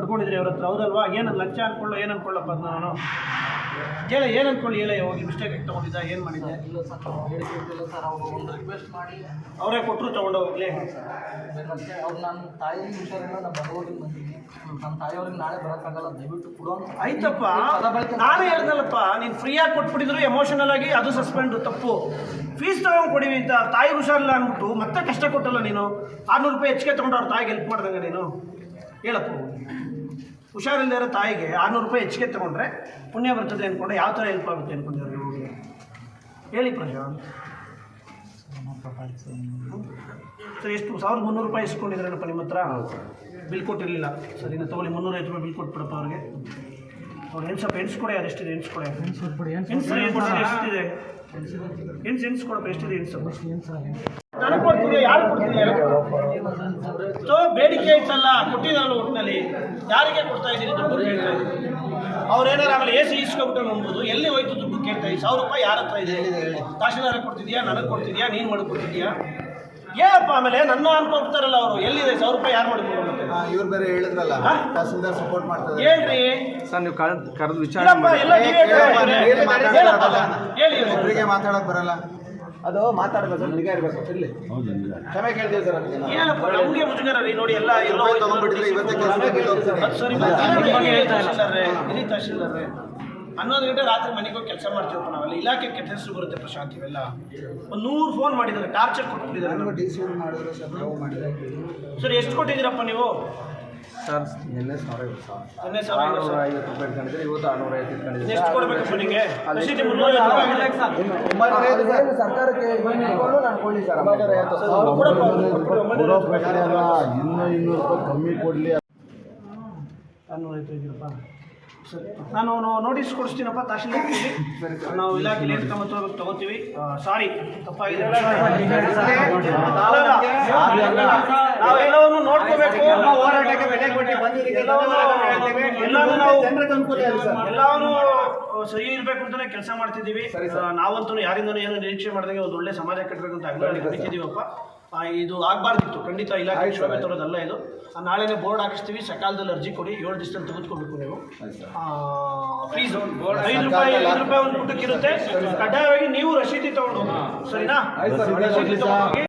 ಪಡ್ಕೊಂಡಿದ್ರಿ ಅವ್ರ ಹತ್ರ, ಹೌದಲ್ವಾ? ಏನು ಲಂಚ ಅನ್ಕೊಳ್ಳೋ, ಏನು ಅನ್ಕೊಳ್ಳಪ್ಪ ಅದ್ನ ನಾನು? ಕೇಳ ಏನು ಅನ್ಕೊಳ್ಳಿ, ಹೇಳ, ಹೋಗಿ ಮಿಸ್ಟೇಕ್ ತೊಗೊಂಡಿದ್ದ, ಏನು ಮಾಡಿದ್ದೆ? ಇಲ್ಲ ಸರ್ ನಾವು ಸರ್ ಅವರು ಒಂದು ರಿಕ್ವೆಸ್ಟ್ ಮಾಡಿ ಅವರೇ ಕೊಟ್ಟರು ತೊಗೊಂಡೋಗ್ಲಿ ಅವ್ರು ನನ್ನ ತಾಯಿ ಹುಷಾರಿಲ್ಲ ನಾನು ಬರೋರಿಗೆ ಬಂದೀನಿ ನಮ್ಮ ತಾಯಿಯವ್ರಿಗೆ ನಾಳೆ ಬರೋಕ್ಕಾಗಲ್ಲ ದಯವಿಟ್ಟು ಕೊಡು ಆಯ್ತಪ್ಪ ನಾನೇ ಹೇಳ್ದಲ್ಲಪ್ಪ ನೀನು ಫ್ರೀಯಾಗಿ ಕೊಟ್ಬಿಟ್ಟಿದ್ರು ಎಮೋಷನಲ್ ಆಗಿ ಅದು ಸಸ್ಪೆಂಡ್ ತಪ್ಪು. ಫೀಸ್ ತಗೊಂಡು ಕೊಡಿವಿ ಅಂತ, ತಾಯಿ ಹುಷಾರಿಲ್ಲ ಅಂದ್ಬಿಟ್ಟು ಮತ್ತೆ ಕಷ್ಟ ಕೊಟ್ಟಲ್ಲ ನೀನು? ಆರ್ನೂರು ರೂಪಾಯಿ ಹೆಚ್ಚಿಗೆ ತೊಗೊಂಡು ಅವ್ರ ತಾಯಿಗೆ ಹೆಲ್ಪ್ ಮಾಡ್ದಂಗೆ ನೀನು? ಹೇಳಪ್ಪ. ಹುಷಾರಿಲ್ಲದೆ ಇರೋ ತಾಯಿಗೆ ಆರ್ನೂರು ರೂಪಾಯಿ ಹೆಚ್ಚಿಗೆ ತೊಗೊಂಡ್ರೆ ಪುಣ್ಯ ಬರ್ತದೆ ಅಂದ್ಕೊಂಡೆ ಯಾವ ಥರ ಹೆಲ್ಪ್ ಆಗುತ್ತೆ ಅಂದ್ಕೊಂಡಿದ್ದಾರೆ ಹೇಳಿ ಪ್ರಶಾಂತ್. ಸರ್ ಎಷ್ಟು ಸಾವಿರದ ಮುನ್ನೂರು ರೂಪಾಯಿ ಇಸ್ಕೊಂಡಿದ್ರೇನಪ್ಪ ನಿಮ್ಮ ಹತ್ರ? ಬಿಲ್ ಕೊಟ್ಟಿರಲಿಲ್ಲ. ಸರಿ ಇನ್ನು ತಗೊಳ್ಳಿ ಮುನ್ನೂರೈವತ್ತು ರೂಪಾಯಿ ಬಿಲ್ ಕೊಟ್ಬಿಡಪ್ಪ ಅವ್ರಿಗೆ. ಅವ್ರು ಎಣ್ಸಪ್ಪ ಎಣ್ಸ್ಕೊಡೆ ಅದೆಷ್ಟಿದೆ ಎಣ್ಸ್ಕೊಡೆ ಎಣಿಸ್ಕೊಡಿ ಎಷ್ಟಿದೆ? ಎಣ್ಸ್ ಎಣ್ಸ್ಕೊಡಪ್ಪ ಎಷ್ಟಿದೆ ಎಣ್ಸಪ್ಪ ಕೊಡ್ತೀವಿ ಯಾರು ಕೊಡ್ತೀವಿ ಸೊ ಬೇಡಿಕೆ ಇತ್ತಲ್ಲ ಕೊಟ್ಟಿದ್ದಾರಲ್ಲ ಒಟ್ಟಿನಲ್ಲಿ. ಯಾರಿಗೆ ಕೊಡ್ತಾ ಇದ್ದೀರಿ ದುಡ್ಡು ಕೇಳ್ತಾ ಅವ್ರು ಏನಾರು ಆಗಲಿ ಎ ಸಿ ಇಸ್ಕೊಬಿಟ್ಟು ಅನ್ಬೋದು ಎಲ್ಲಿ ಹೋಯ್ತು ದುಡ್ಡು ಕೇಳ್ತಾ ಇದ್ದೀವಿ ಸಾವಿರ ರೂಪಾಯಿ ಯಾರ ಹತ್ರ ಇದೆ? ತಹಶೀಲ್ದಾರ ಕೊಡ್ತಿದ್ಯಾ ನನಗೆ ಕೊಡ್ತಿದ್ಯಾ ನೀನು ಮಾಡ್ಕೊಡ್ತಿದ್ಯಾ ಏನಪ್ಪ ಆಮೇಲೆ ನನ್ನ ಅನ್ಕೊಂಡ್ಬಿಡ್ತಾರಲ್ಲ ಅವರು. ಎಲ್ಲಿದೆ? ಸಾವಿರ ರೂಪಾಯಿ ಯಾರು ಮಾಡಿಕೊಡ್ಬೇಕು ಇವ್ರು ಬೇರೆ ಹೇಳಿದ್ರಲ್ಲ? ತಹಸೀಲ್ದಾರ್ ಸಪೋರ್ಟ್ ಮಾಡ್ತಾರೆ. ಹೇಳ್ರಿ. ಸರ್ ನೀವು ಕರೆದು ಕರೆದು ವಿಚಾರ ಹೇಳಿ. ಒಬ್ಬರಿಗೆ ಮಾತಾಡಕ್ ಬರಲ್ಲ. ಅದು ಮಾತಾಡ್ಬೇಕು ನಿಗಾ ಇರ್ಬೇಕು. ಇಲ್ಲಿ ಕ್ಷಮೆ ಕೇಳ್ತೀವಿ ಸರ್. ಏನಪ್ಪ ನಮ್ಗೆ ಮುಜುಗರ ರೀ ನೋಡಿ ಎಲ್ಲ ಎಲ್ಲ ತಗೊಂಡ್ಬಿಟ್ಟಿದ್ರೆ ಇವತ್ತೇ ಸರಿ ತಹಶೀಲ್ದಾರ್ರೆ ಇರಿ ತಹಶೀಲ್ದಾರ್ರೆ. ಹನ್ನೊಂದು ಗಂಟೆ ರಾತ್ರಿ ಮನೆಗೆ ಹೋಗಿ ಕೆಲಸ ಮಾಡ್ತೀವಪ್ಪ ನಾವೆಲ್ಲ. ಇಲಾಖೆ ಕೆಟ್ಟ ಹೆಸರು ಬರುತ್ತೆ ಪ್ರಶಾಂತ್ ಇವೆಲ್ಲ. ಒಂದು ನೂರು ಫೋನ್ ಮಾಡಿದ್ದಾರೆ ಟಾರ್ಚರ್ ಕೊಟ್ಬಿಟ್ಟಿದ್ದಾರೆ. ನಾನು ನಮ್ಗೆ. ಮಾಡಿದ್ರು ಸರ್ ನಾವು ಮಾಡಿದ್ರೆ. ಸರ್ ಎಷ್ಟು ಕೊಟ್ಟಿದ್ದೀರಪ್ಪ ನೀವು? ಸರ್. ನಿನ್ನೆ ಸಾವಿರ. ಐವತ್ತು ಸಾವಿರ. ಆರುನೂರ ಐವತ್ತು ರೂಪಾಯಿ. ಇಟ್ಕೊಂಡಿದ್ರೆ ಇವತ್ತು ಆರುನೂರ ಐವತ್ತು ಇಟ್ಕೊಂಡಿದ್ರೆ ಸರ್ಕಾರಕ್ಕೆ ನಾನು ಸರ್. ಕೊಡು, ರೂಪಾಯಿ. ಇನ್ನೂ ಇನ್ನೂರು ರೂಪಾಯಿ ಕಮ್ಮಿ ಕೊಡಲಿ ಇದೆಯಪ್ಪ ಸರಿ ನಾನು ನೋಟಿಸ್ ಕೊಡಿಸ್ತೀನಪ್ಪ ತಾಶಿಲ್ ನಾವು ಇಲಾಖೆಯಲ್ಲಿ ತಗೋಬೇಕು ತಗೋತೀವಿ. ಸಾರಿ ತಪ್ಪಾಗಿದೆ. ಹೋರಾಟಕ್ಕೆ ಬೆಲೆ ಕೊಟ್ಟು ಎಲ್ಲಾನು ಸರಿ. ಇರಬೇಕು ಅಂತಾನೆ ಕೆಲಸ ಮಾಡ್ತಿದ್ದೀವಿ. ನಾವಂತೂ ಯಾರಿಂದನೂ ಏನು ನಿರೀಕ್ಷೆ ಮಾಡಿದಂಗೆ ಒಂದು ಒಳ್ಳೆ ಸಮಾಜ ಕಟ್ಟಬೇಕು ಅಂತ ಆ, ಇದು ಆಗಬಾರ್ದಿತ್ತು. ಖಂಡಿತ ಇಲಾಖೆ ಶೋಭೆ ತರೋದಲ್ಲ ಇದು. ಆ, ನಾಳೆನೇ ಬೋರ್ಡ್ ಹಾಕಿಸ್ತೀವಿ. ಸಕಾಲದಲ್ಲಿ ಅರ್ಜಿ ಕೊಡಿ. ಏಳು ದಿವಸದಲ್ಲಿ ತೆಗೆದುಕೋಬೇಕು ನೀವು. ಫೀಸ್ ಐದು ರೂಪಾಯಿ ಐದು ರೂಪಾಯಿ ಒಂದು ಊಟಕ್ಕೆ ಇರುತ್ತೆ. ಕಡ್ಡಾಯವಾಗಿ ನೀವು ರಶೀದಿ ತಗೊಂಡು ಸರಿನಾ? ರಶೀದಿ ಸರ್, ರಸೀದಿ ತಗೊಂಡು ಹೋಗಿ.